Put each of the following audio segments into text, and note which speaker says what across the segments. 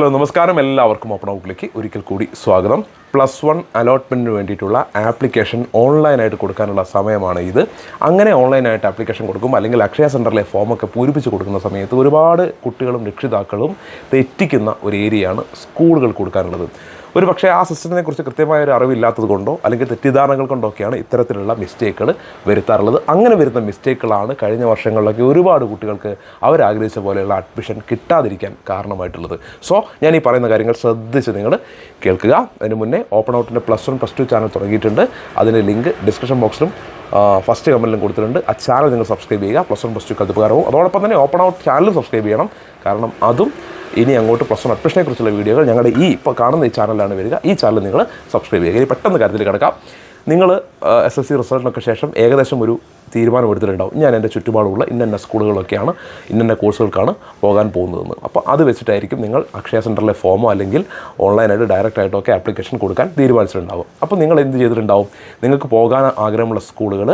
Speaker 1: Hello നമസ്കാരം. എല്ലാവർക്കും open ഔട്ടിലേക്ക് ഒരിക്കൽ കൂടി സ്വാഗതം. പ്ലസ് വൺ അലോട്ട്മെന്റിന് വേണ്ടിയിട്ടുള്ള ആപ്ലിക്കേഷൻ ഓൺലൈനായിട്ട് കൊടുക്കാനുള്ള സമയമാണ് ഇത്. അങ്ങനെ ഓൺലൈനായിട്ട് ആപ്ലിക്കേഷൻ കൊടുക്കും. അല്ലെങ്കിൽ അക്ഷയ സെന്ററിലെ ഫോമൊക്കെ പൂരിപ്പിച്ച് കൊടുക്കുന്ന സമയത്ത് ഒരുപാട് കുട്ടികളും രക്ഷിതാക്കളും തെറ്റിക്കുന്ന ഒരു ഏരിയയാണ് സ്കൂളുകൾ കൊടുക്കാനുള്ളത്. ഒരു പക്ഷേ ആ സിസ്റ്റത്തിനെ കുറിച്ച് കൃത്യമായ ഒരു അറിവില്ലാത്തത് കൊണ്ടോ അല്ലെങ്കിൽ തെറ്റിദ്ധാരണകൾ കൊണ്ടൊക്കെയാണ് ഇത്തരത്തിലുള്ള മിസ്റ്റേക്കുകൾ വരുത്താറുള്ളത്. അങ്ങനെ വരുന്ന മിസ്റ്റേക്കുകളാണ് കഴിഞ്ഞ വർഷങ്ങളിലൊക്കെ ഒരുപാട് കുട്ടികൾക്ക് അവരാഗ്രഹിച്ച പോലെയുള്ള അഡ്മിഷൻ കിട്ടാതിരിക്കാൻ കാരണമായിട്ടുള്ളത്. സോ ഞാൻ ഈ പറയുന്ന കാര്യങ്ങൾ ശ്രദ്ധിച്ച് നിങ്ങൾ കേൾക്കുക. അതിന് മുന്നേ open ഔട്ടിന്റെ plus one plus two channel തുടങ്ങിയിട്ടുണ്ട്. അതിന്റെ ലിങ്ക് ഡിസ്ക്രിപ്ഷൻ ബോക്സിലും ഫസ്റ്റ് കമന്റിലും കൊടുത്തിട്ടുണ്ട്. ആ ചാനൽ നിങ്ങൾ സബ്സ്ക്രൈബ് ചെയ്യുക. പ്ലസ് വൺ പ്ലസ് ടു കൽപ്പകാരവും. അതോടൊപ്പം തന്നെ ഓപ്പൺ ഔട്ട് ചാനലും സബ്സ്ക്രൈബ് ചെയ്യണം. കാരണം അതും ഇനി അങ്ങോട്ട് പ്ലസ് വൺ അഡ്മിഷനെ കുറിച്ചുള്ള വീഡിയോകൾ ഞങ്ങളുടെ ഈ ഇപ്പോൾ കാണുന്ന ഈ ചാനലാണ് വരിക. ഈ ചാനൽ നിങ്ങൾ സബ്സ്ക്രൈബ് ചെയ്യുക. ഇനി പെട്ടെന്ന് കാര്യത്തിൽ കിടക്കാം. നിങ്ങൾ എസ് എസ് സി റിസൾട്ടിനൊക്കെ ശേഷം ഏകദേശം ഒരു തീരുമാനമെടുത്തിട്ടുണ്ടാവും. ഞാൻ എന്റെ ചുറ്റുപാടുള്ള ഇന്ന സ്കൂളുകളൊക്കെയാണ് ഇന്ന കോഴ്സുകൾക്കാണ് പോകാൻ പോകുന്നതെന്ന്. അപ്പോൾ അത് വെച്ചിട്ടായിരിക്കും നിങ്ങൾ അക്ഷയ സെന്ററിലെ ഫോമോ അല്ലെങ്കിൽ ഓൺലൈനായിട്ട് ഡയറക്റ്റ് ആയിട്ടൊക്കെ ആപ്ലിക്കേഷൻ കൊടുക്കാൻ തീരുമാനിച്ചിട്ടുണ്ടാവും അപ്പോൾ നിങ്ങൾ എന്ത് ചെയ്തിട്ടുണ്ടാവും? നിങ്ങൾക്ക് പോകാൻ ആഗ്രഹമുള്ള സ്കൂളുകൾ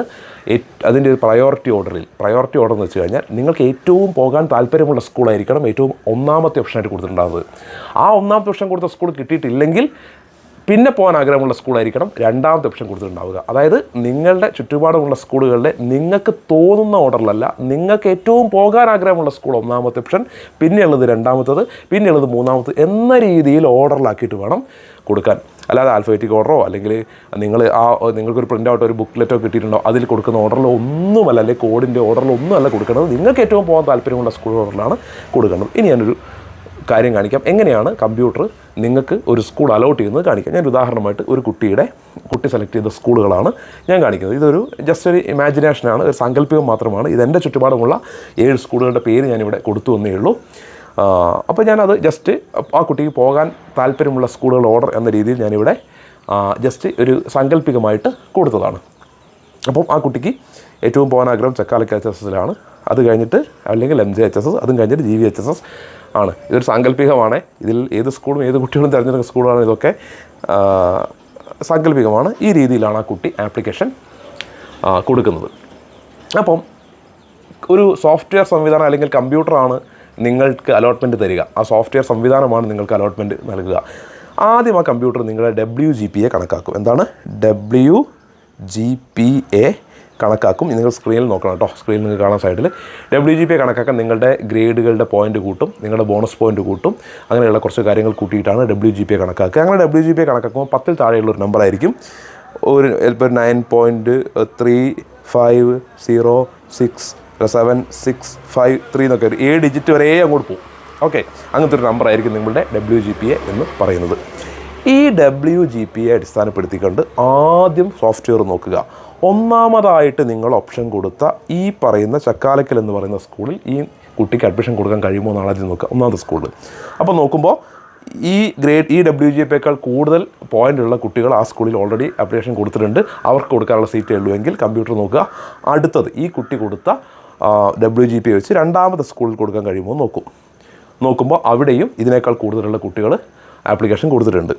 Speaker 1: അതിന്റെ ഒരു പ്രയോറിറ്റി ഓർഡറിൽ പ്രയോറിറ്റി ഓർഡർ എന്ന് വെച്ച് കഴിഞ്ഞാൽ നിങ്ങൾക്ക് ഏറ്റവും പോകാൻ താല്പര്യമുള്ള സ്കൂളായിരിക്കണം ഏറ്റവും ഒന്നാമത്തെ ഓപ്ഷനായിട്ട് കൊടുത്തിട്ടുണ്ടാവുന്നത്. ആ ഒന്നാമത്തെ ഓപ്ഷൻ കൊടുത്ത സ്കൂൾ കിട്ടിയിട്ടില്ലെങ്കിൽ പിന്നെ പോകാൻ ആഗ്രഹമുള്ള സ്കൂളായിരിക്കണം രണ്ടാമത്തെ ഓപ്ഷൻ കൊടുത്തിട്ടുണ്ടാവുക. അതായത് നിങ്ങളുടെ ചുറ്റുപാടുമുള്ള സ്കൂളുകളിലെ നിങ്ങൾക്ക് തോന്നുന്ന ഓർഡറിലല്ല നിങ്ങൾക്ക് ഏറ്റവും പോകാൻ ആഗ്രഹമുള്ള സ്കൂൾ ഒന്നാമത്തെ ഓപ്ഷൻ പിന്നെയുള്ളത് രണ്ടാമത്തത് പിന്നെയുള്ളത് മൂന്നാമത്തത് എന്ന രീതിയിൽ ഓർഡറിലാക്കിയിട്ട് വേണം കൊടുക്കാൻ. അല്ലാതെ ആൽഫബറ്റിക് ഓർഡറോ അല്ലെങ്കിൽ നിങ്ങൾ ആ നിങ്ങൾക്കൊരു പ്രിന്റ് ഔട്ട് ഒരു ബുക്ക്ലെറ്റോ കിട്ടിയിട്ടുണ്ടോ അതിൽ കൊടുക്കുന്ന ഓർഡറിൽ ഒന്നുമല്ല അല്ലെങ്കിൽ കോഡിന്റെ ഓർഡറിൽ ഒന്നുമല്ല കൊടുക്കുന്നത്. നിങ്ങൾക്ക് ഏറ്റവും പോകാൻ താല്പര്യമുള്ള സ്കൂൾ ഓർഡറിലാണ് കൊടുക്കേണ്ടത്. ഇനി ഞാനൊരു കാര്യം കാണിക്കാം. എങ്ങനെയാണ് കമ്പ്യൂട്ടർ നിങ്ങൾക്ക് ഒരു സ്കൂൾ അലോട്ട് ചെയ്യുന്നത് കാണിക്കാം. ഞാൻ ഉദാഹരണമായിട്ട് ഒരു കുട്ടിയുടെ കുട്ടി സെലക്ട് ചെയ്ത സ്കൂളുകളാണ് ഞാൻ കാണിക്കുന്നത്. ഇതൊരു ജസ്റ്റ് ഒരു ഇമാജിനേഷനാണ് ഒരു സാങ്കല്പികം മാത്രമാണ്. ഇതെന്റെ ചുറ്റുപാടുമുള്ള ഏഴ് സ്കൂളുകളുടെ പേര് ഞാനിവിടെ കൊടുത്തു എന്നേ ഉള്ളൂ. അപ്പോൾ ഞാനത് ജസ്റ്റ് ആ കുട്ടിക്ക് പോകാൻ താല്പര്യമുള്ള സ്കൂളുകൾ ഓർഡർ എന്ന രീതിയിൽ ഞാനിവിടെ ജസ്റ്റ് ഒരു സാങ്കല്പികമായിട്ട് കൊടുത്തതാണ്. അപ്പോൾ ആ കുട്ടിക്ക് ഏറ്റവും പോകാൻ ആഗ്രഹം ചക്കാലക്ക് എച്ച് എസ് എസിലാണ് അത് കഴിഞ്ഞിട്ട് അല്ലെങ്കിൽ M J H S S അതും കഴിഞ്ഞിട്ട് G V H S S ആണ്. ഇതൊരു സാങ്കല്പികമാണ്. ഇതിൽ ഏത് സ്കൂളും ഏത് കുട്ടികളും തിരഞ്ഞെടുക്കുന്ന സ്കൂളാണ് ഇതൊക്കെ. സാങ്കല്പികമാണ്. ഈ രീതിയിലാണ് ആ കുട്ടി ആപ്ലിക്കേഷൻ കൊടുക്കുന്നത്. അപ്പം ഒരു സോഫ്റ്റ്വെയർ സംവിധാനം അല്ലെങ്കിൽ കമ്പ്യൂട്ടറാണ് നിങ്ങൾക്ക് അലോട്ട്മെന്റ് തരിക. ആ സോഫ്റ്റ്വെയർ സംവിധാനമാണ് നിങ്ങൾക്ക് അലോട്ട്മെന്റ് നൽകുക. ആദ്യം ആ കമ്പ്യൂട്ടർ നിങ്ങളുടെ ഡബ്ല്യു ജി പി എ കണക്കാക്കും. എന്താണ്? ഡബ്ല്യു ജി പി എ കണക്കാക്കും. നിങ്ങൾ സ്ക്രീനിൽ നോക്കണം കേട്ടോ. സ്ക്രീനിൽ നിങ്ങൾക്ക് കാണാൻ സൈഡിൽ ഡബ്ല്യു ജി പി കണക്കാക്കാൻ നിങ്ങളുടെ ഗ്രേഡുകളുടെ പോയിന്റ് കൂട്ടും നിങ്ങളുടെ ബോണസ് പോയിന്റ് കൂട്ടും. അങ്ങനെയുള്ള കുറച്ച് കാര്യങ്ങൾ കൂട്ടിയിട്ടാണ് ഡബ്ല്യു ജി പി കണക്കാക്കുക. അങ്ങനെ ഡബ്ല്യു ജി പി കണക്കാക്കുമ്പോൾ പത്തിൽ താഴെയുള്ള ഒരു നമ്പറായിരിക്കും ഒരു ചിലപ്പോൾ nine point three five zero six seven six five three എന്നൊക്കെ ഒരു ഏഴ് ഡിജിറ്റ് വരെ അങ്ങോട്ട് പോകും. ഓക്കെ അങ്ങനത്തെ ഒരു നമ്പറായിരിക്കും നിങ്ങളുടെ ഡബ്ല്യു ജി പി എ എന്ന് പറയുന്നത്. ഈ ഡബ്ല്യു ജി പി എ അടിസ്ഥാനപ്പെടുത്തിക്കൊണ്ട് ആദ്യം സോഫ്റ്റ്വെയർ നോക്കുക. ഒന്നാമതായിട്ട് നിങ്ങൾ ഓപ്ഷൻ കൊടുത്ത ഈ പറയുന്ന ചക്കാലക്കൽ എന്ന് പറയുന്ന സ്കൂളിൽ ഈ കുട്ടിക്ക് അഡ്മിഷൻ കൊടുക്കാൻ കഴിയുമോ എന്നാണ് ആദ്യം നോക്കുക. ഒന്നാമത്തെ സ്കൂളിൽ അപ്പോൾ നോക്കുമ്പോൾ ഈ ഗ്രേഡ് ഈ ഡബ്ല്യു ജി പേക്കാൾ കൂടുതൽ പോയിന്റ് ഉള്ള കുട്ടികൾ ആ സ്കൂളിൽ ഓൾറെഡി അപ്ലിക്കേഷൻ കൊടുത്തിട്ടുണ്ട്. അവർക്ക് കൊടുക്കാനുള്ള സീറ്റേ ഉള്ളൂ എങ്കിൽ കമ്പ്യൂട്ടർ നോക്കുക. അടുത്തത് ഈ കുട്ടി കൊടുത്ത ഡബ്ല്യു ജി പി വെച്ച് രണ്ടാമത്തെ സ്കൂളിൽ കൊടുക്കാൻ കഴിയുമോ നോക്കും. നോക്കുമ്പോൾ അവിടെയും ഇതിനേക്കാൾ കൂടുതലുള്ള കുട്ടികൾ ആപ്ലിക്കേഷൻ കൊടുത്തിട്ടുണ്ട്.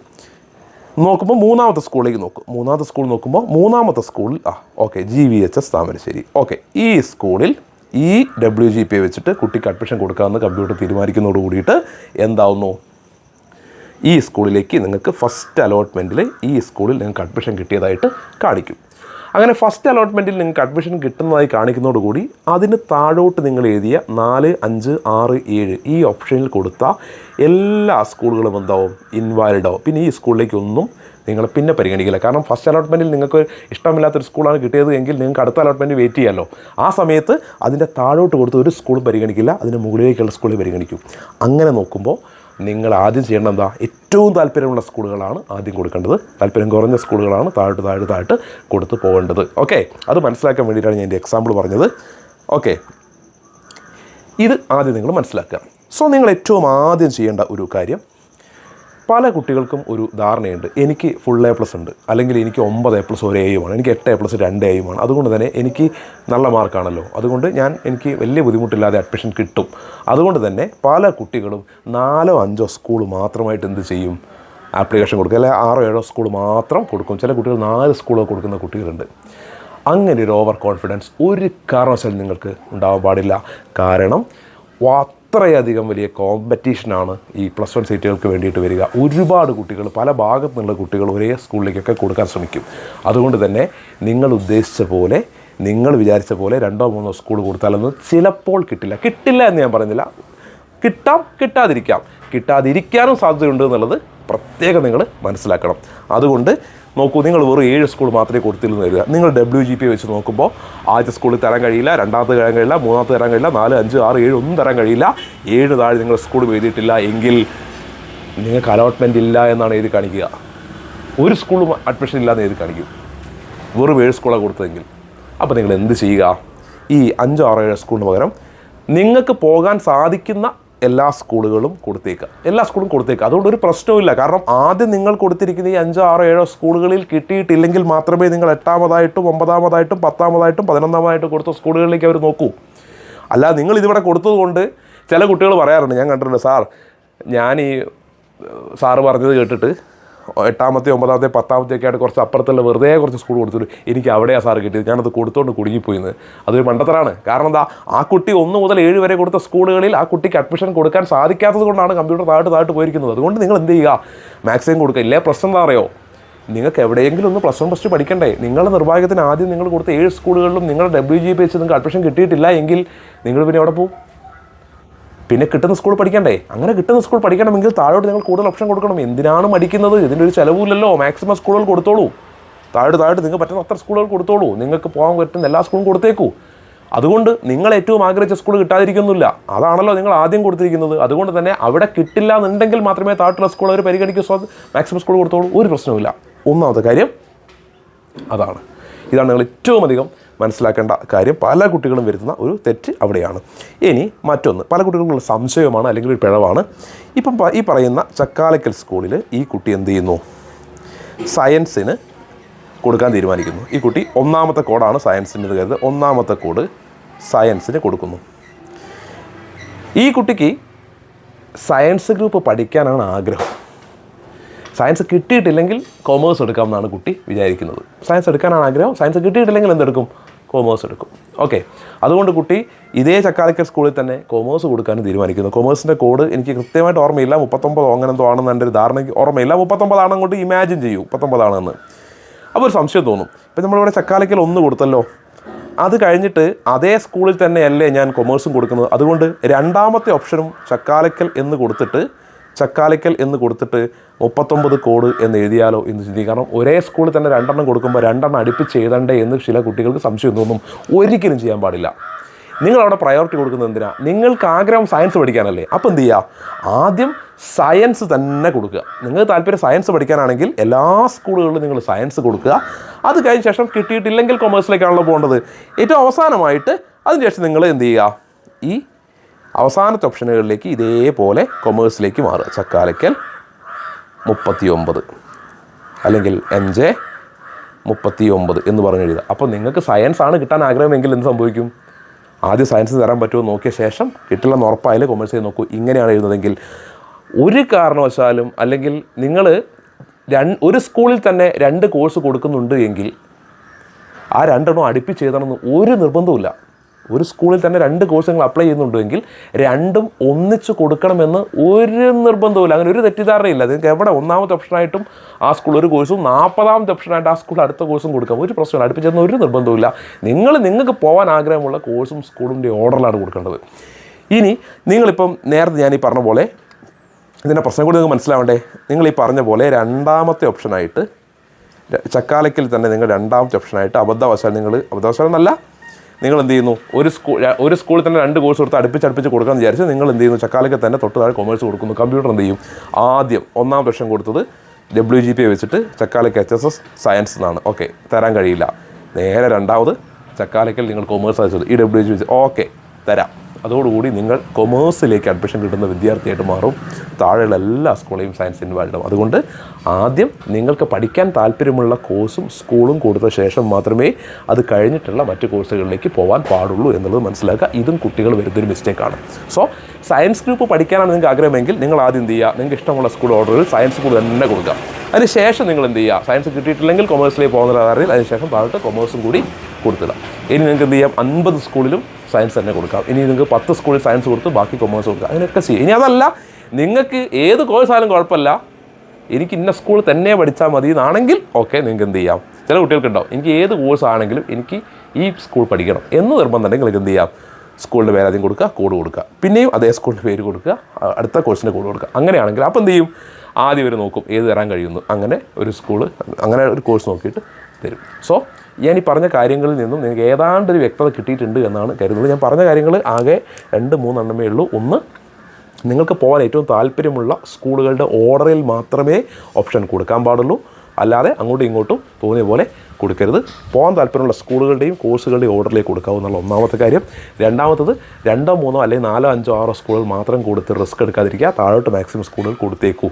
Speaker 1: നോക്കുമ്പോൾ മൂന്നാമത്തെ സ്കൂളിലേക്ക് നോക്കും. മൂന്നാമത്തെ സ്കൂൾ നോക്കുമ്പോൾ മൂന്നാമത്തെ സ്കൂളിൽ ആ okay G V H S Thamarassery. Okay ഈ സ്കൂളിൽ ഈ ഡബ്ല്യു ജി പി വെച്ചിട്ട് കുട്ടിക്ക് അഡ്മിഷൻ കൊടുക്കാമെന്ന് കമ്പ്യൂട്ടർ തീരുമാനിക്കുന്നതോട് കൂടിയിട്ട് എന്താവുന്നു? ഈ സ്കൂളിലേക്ക് നിങ്ങൾക്ക് ഫസ്റ്റ് അലോട്ട്മെന്റിൽ ഈ സ്കൂളിൽ നിങ്ങൾക്ക് അഡ്മിഷൻ കിട്ടിയതായിട്ട് കാണിക്കും. അങ്ങനെ ഫസ്റ്റ് അലോട്ട്മെന്റിൽ നിങ്ങൾക്ക് അഡ്മിഷൻ കിട്ടുന്നതായി കാണിക്കുന്നതോടുകൂടി അതിന് താഴോട്ട് നിങ്ങൾ എഴുതിയ നാല് അഞ്ച് ആറ് ഏഴ് ഈ ഓപ്ഷനിൽ കൊടുത്ത എല്ലാ സ്കൂളുകളും എന്താവും? ഇൻവാലിഡാവും പിന്നെ ഈ സ്കൂളിലേക്ക് ഒന്നും നിങ്ങൾ പിന്നെ പരിഗണിക്കില്ല. കാരണം ഫസ്റ്റ് അലോട്ട്മെന്റിൽ നിങ്ങൾക്ക് ഇഷ്ടമില്ലാത്തൊരു സ്കൂളാണ് കിട്ടിയത് എങ്കിൽ നിങ്ങൾക്ക് അടുത്ത അലോട്ട്മെന്റ് വെയിറ്റ് ചെയ്യാമല്ലോ ആ സമയത്ത് അതിന്റെ താഴോട്ട് കൊടുത്ത് ഒരു സ്കൂളും പരിഗണിക്കില്ല. അതിന്റെ മുകളിലേക്കുള്ള സ്കൂളിൽ പരിഗണിക്കും. അങ്ങനെ നോക്കുമ്പോൾ നിങ്ങൾ ആദ്യം ചെയ്യേണ്ട എന്താ? ഏറ്റവും താല്പര്യമുള്ള സ്കൂളുകളാണ് ആദ്യം കൊടുക്കേണ്ടത്. താല്പര്യം കുറഞ്ഞ സ്കൂളുകളാണ് താഴോട്ട് താഴോട്ട് താഴോട്ട് കൊടുത്ത് പോകേണ്ടത്. ഓക്കെ അത് മനസ്സിലാക്കാൻ വേണ്ടിയിട്ടാണ് ഞാൻ എന്റെ എക്സാമ്പിൾ പറഞ്ഞത്. ഓക്കെ ഇത് ആദ്യം നിങ്ങൾ മനസ്സിലാക്കുക. സോ നിങ്ങൾ ഏറ്റവും ആദ്യം ചെയ്യേണ്ട ഒരു കാര്യം പല കുട്ടികൾക്കും ഒരു ധാരണയുണ്ട്. എനിക്ക് ഫുൾ എ പ്ലസ് ഉണ്ട്. അല്ലെങ്കിൽ എനിക്ക് ഒമ്പത് എ പ്ലസ് ഒരു എയുമാണ് എനിക്ക് എട്ട് എ പ്ലസ് രണ്ട് എയുമാണ് അതുകൊണ്ട് തന്നെ എനിക്ക് നല്ല മാർക്കാണല്ലോ അതുകൊണ്ട് ഞാൻ എനിക്ക് വലിയ ബുദ്ധിമുട്ടില്ലാതെ അഡ്മിഷൻ കിട്ടും. അതുകൊണ്ട് തന്നെ പല കുട്ടികളും നാലോ അഞ്ചോ സ്കൂൾ മാത്രമായിട്ട് എന്ത് ചെയ്യും? ആപ്ലിക്കേഷൻ കൊടുക്കും. അല്ലെങ്കിൽ ആറോ ഏഴോ സ്കൂൾ മാത്രം കൊടുക്കും. ചില കുട്ടികൾ നാല് സ്കൂളോ കൊടുക്കുന്ന കുട്ടികളുണ്ട്. അങ്ങനെ ഒരു ഓവർ കോൺഫിഡൻസ് ഒരു കാരണവശാലും നിങ്ങൾക്ക് ഉണ്ടാവാൻ പാടില്ല. കാരണം വാ അത്രയധികം വലിയ കോമ്പറ്റീഷനാണ് ഈ പ്ലസ് വൺ സീറ്റുകൾക്ക് വേണ്ടിയിട്ട് വരിക. ഒരുപാട് കുട്ടികൾ പല ഭാഗത്തു നിന്നുള്ള കുട്ടികൾ ഒരേ സ്കൂളിലേക്കൊക്കെ കൊടുക്കാൻ ശ്രമിക്കും. അതുകൊണ്ട് തന്നെ നിങ്ങൾ ഉദ്ദേശിച്ച പോലെ നിങ്ങൾ വിചാരിച്ച പോലെ രണ്ടോ മൂന്നോ സ്കൂൾ കൊടുത്താലൊന്നും ചിലപ്പോൾ കിട്ടില്ല. കിട്ടില്ല എന്ന് ഞാൻ പറഞ്ഞില്ല കിട്ടാം കിട്ടാതിരിക്കാം. കിട്ടാതിരിക്കാനും സാധ്യതയുണ്ട് എന്നുള്ളത് പ്രത്യേകം നിങ്ങൾ മനസ്സിലാക്കണം. അതുകൊണ്ട് നോക്കൂ നിങ്ങൾ വെറും ഏഴ് സ്കൂൾ മാത്രമേ കൊടുത്തില്ലെന്ന് വരിക നിങ്ങൾ ഡബ്ല്യു ജി പി വെച്ച് നോക്കുമ്പോൾ ആദ്യത്തെ സ്കൂളിൽ തരാൻ കഴിയില്ല രണ്ടാമത്തെ തരാൻ കഴിയില്ല മൂന്നാമത്തെ തരാൻ കഴിയില്ല നാല് അഞ്ച് ആറ് ഏഴ് ഒന്നും തരാൻ കഴിയില്ല. ഏഴ് താഴെ നിങ്ങൾ സ്കൂൾ എഴുതിയിട്ടില്ല എങ്കിൽ നിങ്ങൾക്ക് അലോട്ട്മെന്റ് ഇല്ല എന്നാണ് എഴുതി കാണിക്കുക. ഒരു സ്കൂളും അഡ്മിഷൻ ഇല്ലാന്ന് എഴുതി കാണിക്കും. വെറും ഏഴ് സ്കൂളാണ് കൊടുത്തതെങ്കിൽ. അപ്പോൾ നിങ്ങൾ എന്ത് ചെയ്യുക? ഈ അഞ്ചോ ആറോ ഏഴ് സ്കൂളിന് പകരം നിങ്ങൾക്ക് പോകാൻ സാധിക്കുന്ന എല്ലാ സ്കൂളുകളും കൊടുത്തേക്കുക എല്ലാ സ്കൂളും കൊടുത്തേക്കുക അതുകൊണ്ട് ഒരു പ്രശ്നവുമില്ല. കാരണം ആദ്യം നിങ്ങൾ കൊടുത്തിരിക്കുന്ന ഈ അഞ്ചോ ആറോ ഏഴോ സ്കൂളുകളിൽ കിട്ടിയിട്ടില്ലെങ്കിൽ മാത്രമേ നിങ്ങൾ എട്ടാമതായിട്ടും ഒമ്പതാമതായിട്ടും പത്താമതായിട്ടും പതിനൊന്നാമതായിട്ടും കൊടുത്ത സ്കൂളുകളിലേക്ക് അവർ നോക്കൂ. അല്ലാതെ നിങ്ങൾ ഇതിവിടെ കൊടുത്തതുകൊണ്ട് ചില കുട്ടികൾ പറയാറുണ്ട് ഞാൻ കണ്ടിട്ടുണ്ട് സാർ ഞാൻ ഈ സാറ് പറഞ്ഞത് കേട്ടിട്ട് എട്ടാമത്തെ ഒമ്പതാമത്തെ പത്താമത്തെ ഒക്കെ ആയിട്ട് കുറച്ച് അപ്പുറത്തുള്ള വെറുതെ കുറച്ച് സ്കൂൾ കൊടുത്തിട്ട് എനിക്ക് അവിടെയാണ് സാറ് കിട്ടിയത്. ഞാനത് കൊടുത്തോണ്ട് കുടുങ്ങിപ്പോയിന്ന്. അതൊരു മണ്ടത്തരാണ്. കാരണം എന്താ? ആ കുട്ടി ഒന്ന് മുതൽ ഏഴ് വരെ കൊടുത്ത സ്കൂളുകളിൽ ആ കുട്ടിക്ക് അഡ്മിഷൻ കൊടുക്കാൻ സാധിക്കാത്തത് കൊണ്ടാണ് കമ്പ്യൂട്ടർ താഴ്ത്ത് താഴ്ത്ത് പോയിരിക്കുന്നത്. അതുകൊണ്ട് നിങ്ങൾ എന്ത് ചെയ്യുക? മാക്സിമം കൊടുക്കുക ഇല്ലേ? പ്രശ്നം എന്താ അറിയോ? നിങ്ങൾക്ക് എവിടെയെങ്കിലും ഒന്ന് പ്ലസ് വൺ പ്ലസ് ടു പഠിക്കണ്ടേ? നിങ്ങളുടെ നിർഭാഗ്യത്തിന് ആദ്യം നിങ്ങൾ കൊടുത്ത ഏഴ് സ്കൂളുകളിലും നിങ്ങളുടെ ഡബ്ല്യു ജി പി എച്ച് നിങ്ങൾക്ക് അഡ്മിഷൻ കിട്ടിയിട്ടില്ല എങ്കിൽ നിങ്ങൾ പിന്നെ എവിടെ പോകും പിന്നെ കിട്ടുന്ന സ്കൂൾ പഠിക്കണ്ടേ? അങ്ങനെ കിട്ടുന്ന സ്കൂൾ പഠിക്കണമെങ്കിൽ താഴോട്ട് നിങ്ങൾ കൂടുതൽ ഓപ്ഷൻ കൊടുക്കണം. എന്തിനാണ് മടിക്കുന്നത്? ഇതിന്റെ ഒരു ചിലവില്ലല്ലോ മാക്സിമം സ്കൂളുകൾ കൊടുത്തോളൂ. താഴോട്ട് താഴോട്ട് നിങ്ങൾക്ക് പറ്റുന്ന അത്ര സ്കൂളുകൾ കൊടുത്തോളൂ. നിങ്ങൾക്ക് പോകാൻ പറ്റുന്ന എല്ലാ സ്കൂളും കൊടുത്തേക്കൂ. അതുകൊണ്ട് നിങ്ങൾ ഏറ്റവും ആഗ്രഹിച്ച സ്കൂൾ കിട്ടാതിരിക്കുന്നില്ല. അതാണല്ലോ നിങ്ങൾ ആദ്യം കൊടുത്തിരിക്കുന്നത്. അതുകൊണ്ട് തന്നെ അവിടെ കിട്ടില്ല എന്നുണ്ടെങ്കിൽ മാത്രമേ താഴോട്ടുള്ള സ്കൂൾ അവർ പരിഗണിക്കൂ മാക്സിമം സ്കൂൾ കൊടുത്തോളൂ. ഒരു പ്രശ്നവുമില്ല. ഒന്നാമത്തെ കാര്യം അതാണ്. ഇതാണ് നിങ്ങൾ ഏറ്റവും അധികം മനസ്സിലാക്കേണ്ട കാര്യം. പല കുട്ടികളും വരുത്തുന്ന ഒരു തെറ്റ് അവിടെയാണ്. ഇനി മറ്റൊന്ന് പല കുട്ടികൾക്കുള്ള സംശയമാണ് അല്ലെങ്കിൽ ഒരു പിഴവാണ്. ഇപ്പം ഈ പറയുന്ന ചക്കാലക്കൽ സ്കൂളിൽ ഈ കുട്ടി എന്ത് ചെയ്യുന്നു? സയൻസിന് കൊടുക്കാൻ തീരുമാനിക്കുന്നു. ഈ കുട്ടി ഒന്നാമത്തെ കോഡാണ് സയൻസിന്റെ കരുത് ഒന്നാമത്തെ കോഡ് സയൻസിന് കൊടുക്കുന്നു. ഈ കുട്ടിക്ക് സയൻസ് ഗ്രൂപ്പ് പഠിക്കാനാണ് ആഗ്രഹം. സയൻസ് കിട്ടിയിട്ടില്ലെങ്കിൽ കോമേഴ്സ് എടുക്കാമെന്നാണ് കുട്ടി വിചാരിക്കുന്നത്. സയൻസ് എടുക്കാനാണ് ആഗ്രഹം. സയൻസ് കിട്ടിയിട്ടില്ലെങ്കിൽ എന്തെടുക്കും? കോമേഴ്സ് എടുക്കും. ഓക്കെ അതുകൊണ്ട് കുട്ടി ഇതേ ചക്കാലക്കൽ സ്കൂളിൽ തന്നെ കോമേഴ്സ് കൊടുക്കാനും തീരുമാനിക്കുന്നു. കോമേഴ്സിന്റെ കോഡ് എനിക്ക് കൃത്യമായിട്ട് ഓർമ്മയില്ല. മുപ്പത്തൊമ്പതോ അങ്ങനെ എന്തോ ആണെന്ന് എന്റെ ഒരു ധാരണയ്ക്ക് ഓർമ്മയില്ല. മുപ്പത്തൊമ്പതാണെന്ന് അങ്ങോട്ട് ഇമാജിൻ ചെയ്യൂ. മുപ്പത്തൊമ്പതാണെന്ന്. അപ്പോൾ ഒരു സംശയം തോന്നും. ഇപ്പം നമ്മളിവിടെ ചക്കാലക്കൽ ഒന്ന് കൊടുത്തല്ലോ. അത് കഴിഞ്ഞിട്ട് അതേ സ്കൂളിൽ തന്നെയല്ലേ ഞാൻ കൊമേഴ്സും കൊടുക്കുന്നത്. അതുകൊണ്ട് രണ്ടാമത്തെ ഓപ്ഷനും ചക്കാലക്കൽ എന്ന് കൊടുത്തിട്ട് ചക്കാലക്കൽ എന്ന് കൊടുത്തിട്ട് മുപ്പത്തൊമ്പത് കോഡ് എന്ന് എഴുതിയാലോ എന്ന് ചിന്തിക്കും കാരണം ഒരേ സ്കൂളിൽ തന്നെ രണ്ടെണ്ണം കൊടുക്കുമ്പോൾ രണ്ടെണ്ണം അടുപ്പിച്ച് എഴുതണ്ടേ എന്ന് ചില കുട്ടികൾക്ക് സംശയം തോന്നും. ഒരിക്കലും ചെയ്യാൻ പാടില്ല. നിങ്ങൾ അവിടെ പ്രയോറിറ്റി കൊടുക്കുന്നത് എന്തിനാ? നിങ്ങൾക്ക് ആഗ്രഹം സയൻസ് പഠിക്കാനല്ലേ. അപ്പോൾ എന്ത് ചെയ്യുക ആദ്യം സയൻസ് തന്നെ കൊടുക്കുക. നിങ്ങൾ താല്പര്യം സയൻസ് പഠിക്കാനാണെങ്കിൽ എല്ലാ സ്കൂളുകളിലും നിങ്ങൾ സയൻസ് കൊടുക്കുക. അത് കഴിഞ്ഞ ശേഷം കിട്ടിയിട്ടില്ലെങ്കിൽ കൊമേഴ്സിലേക്കാണല്ലോ പോകേണ്ടത്. ഏറ്റവും അവസാനമായിട്ട് അതിന് ശേഷം നിങ്ങൾ എന്ത് ചെയ്യുക? ഈ അവസാനത്തെ ഓപ്ഷനുകളിലേക്ക് ഇതേപോലെ കൊമേഴ്സിലേക്ക് മാറുക. ചക്കാലയ്ക്കൽ മുപ്പത്തി ഒമ്പത് അല്ലെങ്കിൽ അഞ്ച് മുപ്പത്തി ഒമ്പത് എന്ന് പറഞ്ഞ് എഴുതുക. അപ്പോൾ നിങ്ങൾക്ക് സയൻസ് ആണ് കിട്ടാൻ ആഗ്രഹമെങ്കിൽ എന്ത് സംഭവിക്കും? ആദ്യം സയൻസ് തരാൻ പറ്റുമോ നോക്കിയ ശേഷം കിട്ടില്ലെന്ന് ഉറപ്പായാലും കൊമേഴ്സ് ചെയ്ത് നോക്കൂ. ഇങ്ങനെയാണ് എഴുതുന്നതെങ്കിൽ ഒരു കാരണവശാലും അല്ലെങ്കിൽ നിങ്ങൾ ഒരു സ്കൂളിൽ തന്നെ രണ്ട് കോഴ്സ് കൊടുക്കുന്നുണ്ട് എങ്കിൽ ആ രണ്ടെണ്ണം അടുപ്പിച്ച് എഴുതണമെന്ന് ഒരു നിർബന്ധവുമില്ല. ഒരു സ്കൂളിൽ തന്നെ രണ്ട് കോഴ്സുകൾ അപ്ലൈ ചെയ്യുന്നുണ്ടെങ്കിൽ രണ്ടും ഒന്നിച്ച് കൊടുക്കണമെന്ന് ഒരു നിർബന്ധവുമില്ല. അങ്ങനെ ഒരു തെറ്റിദ്ധാരണയില്ല. നിങ്ങൾക്ക് എവിടെ ഒന്നാമത്തെ ഓപ്ഷനായിട്ടും ആ സ്കൂൾ ഒരു കോഴ്സും നാൽപ്പതാമത്തെ ഓപ്ഷനായിട്ട് ആ സ്കൂൾ അടുത്ത കോഴ്സും കൊടുക്കാം. ഒരു പ്രശ്നമില്ല അടുപ്പിച്ചെന്ന് ഒരു നിർബന്ധവുമില്ല. നിങ്ങൾ നിങ്ങൾക്ക് പോകാൻ ആഗ്രഹമുള്ള കോഴ്സും സ്കൂളിന്റെ ഓർഡറിലാണ് കൊടുക്കേണ്ടത്. ഇനി നിങ്ങളിപ്പം നേരത്തെ ഞാൻ ഈ പറഞ്ഞ പോലെ ഇതിന്റെ പ്രശ്നം കൂടി നിങ്ങൾക്ക് മനസ്സിലാവണ്ടേ? നിങ്ങൾ ഈ പറഞ്ഞ പോലെ രണ്ടാമത്തെ ഓപ്ഷനായിട്ട് ചക്കാലക്കിൽ തന്നെ നിങ്ങൾ രണ്ടാമത്തെ ഓപ്ഷനായിട്ട് അബദ്ധവശാൽ നിങ്ങൾ അബദ്ധവശാൽ എന്നല്ല നിങ്ങൾ എന്ത് ചെയ്യുന്നു ഒരു സ്കൂൾ ഒരു സ്കൂളിൽ തന്നെ രണ്ട് കോഴ്സ് കൊടുത്ത് അടുപ്പിച്ച് അടുപ്പിച്ച് കൊടുക്കാമെന്ന് വിചാരിച്ച് നിങ്ങൾ എന്ത് ചെയ്യുന്നു ചക്കാലയ്ക്ക് തന്നെ തൊട്ട് താഴെ കൊമേഴ്സ് കൊടുക്കുന്നു. കമ്പ്യൂട്ടർ എന്ത് ചെയ്യും? ആദ്യം ഒന്നാം വർഷം കൊടുത്തത് ഡബ്ല്യു ജി പി വെച്ചിട്ട് ചക്കാലയ്ക്ക് എച്ച് എസ് എസ് സയൻസ് എന്നാണ്. ഓക്കെ തരാൻ കഴിയില്ല. നേരെ രണ്ടാമത് ചക്കാലയ്ക്കൽ നിങ്ങൾ കൊമേഴ്സ് അയച്ചത്. ഈ ഡബ്ല്യു ജി വെച്ച് ഓക്കെ തരാം. അതോടുകൂടി നിങ്ങൾ കൊമേഴ്സിലേക്ക് അഡ്മിഷൻ കിട്ടുന്ന വിദ്യാർത്ഥിയായിട്ട് മാറും. താഴെയുള്ള എല്ലാ സ്കൂളെയും സയൻസ് ഇൻവാൾഡ് ആവും. അതുകൊണ്ട് ആദ്യം നിങ്ങൾക്ക് പഠിക്കാൻ താല്പര്യമുള്ള കോഴ്സും സ്കൂളും കൊടുത്ത ശേഷം മാത്രമേ അത് കഴിഞ്ഞിട്ടുള്ള മറ്റ് കോഴ്സുകളിലേക്ക് പോകാൻ പാടുള്ളൂ എന്നുള്ളത് മനസ്സിലാക്കുക. ഇതും കുട്ടികൾ വരുന്നൊരു മിസ്റ്റേക്കാണ് സോ സയൻസ് ഗ്രൂപ്പ് പഠിക്കാനാണ് നിങ്ങൾക്ക് ആഗ്രഹമെങ്കിൽ നിങ്ങൾ ആദ്യം എന്ത് ചെയ്യുക? നിങ്ങൾക്ക് ഇഷ്ടമുള്ള സ്കൂൾ ഓർഡറിൽ സയൻസ് സ്കൂൾ തന്നെ കൊടുക്കുക. അതിന് ശേഷം നിങ്ങൾ എന്ത് ചെയ്യുക? സയൻസ് കിട്ടിയിട്ടില്ലെങ്കിൽ കൊമേഴ്സിലേക്ക് പോകുന്ന അറിയിൽ അതിനുശേഷം താഴോട്ട് കൊമേഴ്സും കൂടി കൊടുത്തിടാം ഇനി നിങ്ങൾക്ക് എന്ത് ചെയ്യാം? അൻപത് സ്കൂളിലും സയൻസ് തന്നെ കൊടുക്കാം. ഇനി നിങ്ങൾക്ക് പത്ത് സ്കൂളിൽ സയൻസ് കൊടുത്ത് ബാക്കി കൊമേഴ്സ് കൊടുക്കുക അങ്ങനെയൊക്കെ ചെയ്യും. ഇനി അതല്ല നിങ്ങൾക്ക് ഏത് കോഴ്സ് ആയാലും കുഴപ്പമില്ല. എനിക്ക് ഇന്ന സ്കൂൾ തന്നെ പഠിച്ചാൽ മതി എന്നാണെങ്കിൽ ഓക്കെ നിങ്ങൾക്ക് എന്ത് ചെയ്യാം? ചില കുട്ടികൾക്കുണ്ടാവും. എനിക്ക് ഏത് കോഴ്സ് ആണെങ്കിലും എനിക്ക് ഈ സ്കൂൾ പഠിക്കണം എന്ന് നിർബന്ധം ഉണ്ടെങ്കിൽ നിങ്ങൾക്ക് എന്ത് ചെയ്യാം? സ്കൂളിന്റെ പേര് ആദ്യം കൊടുക്കുക കോഡ് കൊടുക്കുക. പിന്നെയും അതേ സ്കൂളിന്റെ പേര് കൊടുക്കുക അടുത്ത കോഴ്സിന്റെ കോഡ് കൊടുക്കുക. അങ്ങനെയാണെങ്കിൽ അപ്പോൾ എന്ത് ചെയ്യും? ആദ്യം ഇവർ നോക്കും ഏത് തരാൻ കഴിയുന്നു. അങ്ങനെ ഒരു സ്കൂൾ അങ്ങനെ ഒരു കോഴ്സ് നോക്കിയിട്ട് തരും. സോ ഞാൻ ഈ പറഞ്ഞ കാര്യങ്ങളിൽ നിന്നും നിങ്ങൾക്ക് ഏതാണ്ട് ഒരു വ്യക്തത കിട്ടിയിട്ടുണ്ട് എന്നാണ് കരുതുന്നത്. ഞാൻ പറഞ്ഞ കാര്യങ്ങൾ ആകെ രണ്ട് മൂന്നെണ്ണമേ ഉള്ളൂ. ഒന്ന് നിങ്ങൾക്ക് പോകാൻ ഏറ്റവും താല്പര്യമുള്ള സ്കൂളുകളുടെ ഓർഡറിൽ മാത്രമേ ഓപ്ഷൻ കൊടുക്കാൻ പാടുള്ളൂ. അല്ലാതെ അങ്ങോട്ടും ഇങ്ങോട്ടും തോന്നിയ പോലെ കൊടുക്കരുത്. പോകാൻ താല്പര്യമുള്ള സ്കൂളുകളുടെയും കോഴ്സുകളുടെയും ഓർഡറിലേക്ക് കൊടുക്കാവൂ എന്നുള്ള ഒന്നാമത്തെ കാര്യം. രണ്ടാമത്തത് രണ്ടോ മൂന്നോ അല്ലെങ്കിൽ നാലോ അഞ്ചോ ആറോ സ്കൂളുകൾ മാത്രം കൊടുത്ത് റിസ്ക് എടുക്കാതിരിക്കുക. താഴോട്ട് മാക്സിമം സ്കൂളുകൾ കൊടുത്തേക്കൂ.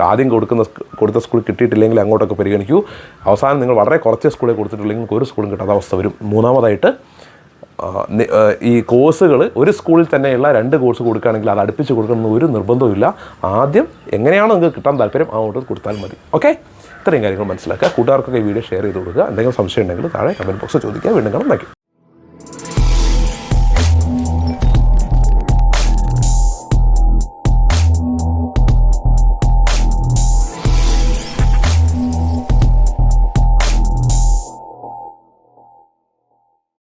Speaker 1: ആദ്യം കൊടുക്കുന്ന കൊടുത്ത സ്കൂൾ കിട്ടിയിട്ടില്ലെങ്കിൽ അങ്ങോട്ടൊക്കെ പരിഗണിക്കൂ. അവസാനം നിങ്ങൾ വളരെ കുറച്ച് സ്കൂളിൽ കൊടുത്തിട്ടില്ലെങ്കിൽ ഒരു സ്കൂളും കിട്ടാത്ത അവസ്ഥ വരും. മൂന്നാമതായിട്ട് ഈ കോഴ്സുകൾ ഒരു സ്കൂളിൽ തന്നെയുള്ള രണ്ട് കോഴ്സ് കൊടുക്കുകയാണെങ്കിൽ അത് അടുപ്പിച്ച് കൊടുക്കണമെന്ന് ഒരു നിർബന്ധവുമില്ല. ആദ്യം എങ്ങനെയാണോ നിങ്ങൾക്ക് കിട്ടാൻ താല്പര്യം ആ അങ്ങോട്ട് കൊടുത്താൽ മതി. ഓക്കെ? ഇത്രയും കാര്യങ്ങൾ മനസ്സിലാക്കുക. കൂട്ടുകാർക്കൊക്കെ വീഡിയോ ഷെയർ ചെയ്ത് കൊടുക്കുക. എന്തെങ്കിലും സംശയം ഉണ്ടെങ്കിൽ താഴെ കമന്റ് ബോക്സ് ചോദിക്കുക. വീണ്ടും കാണാം.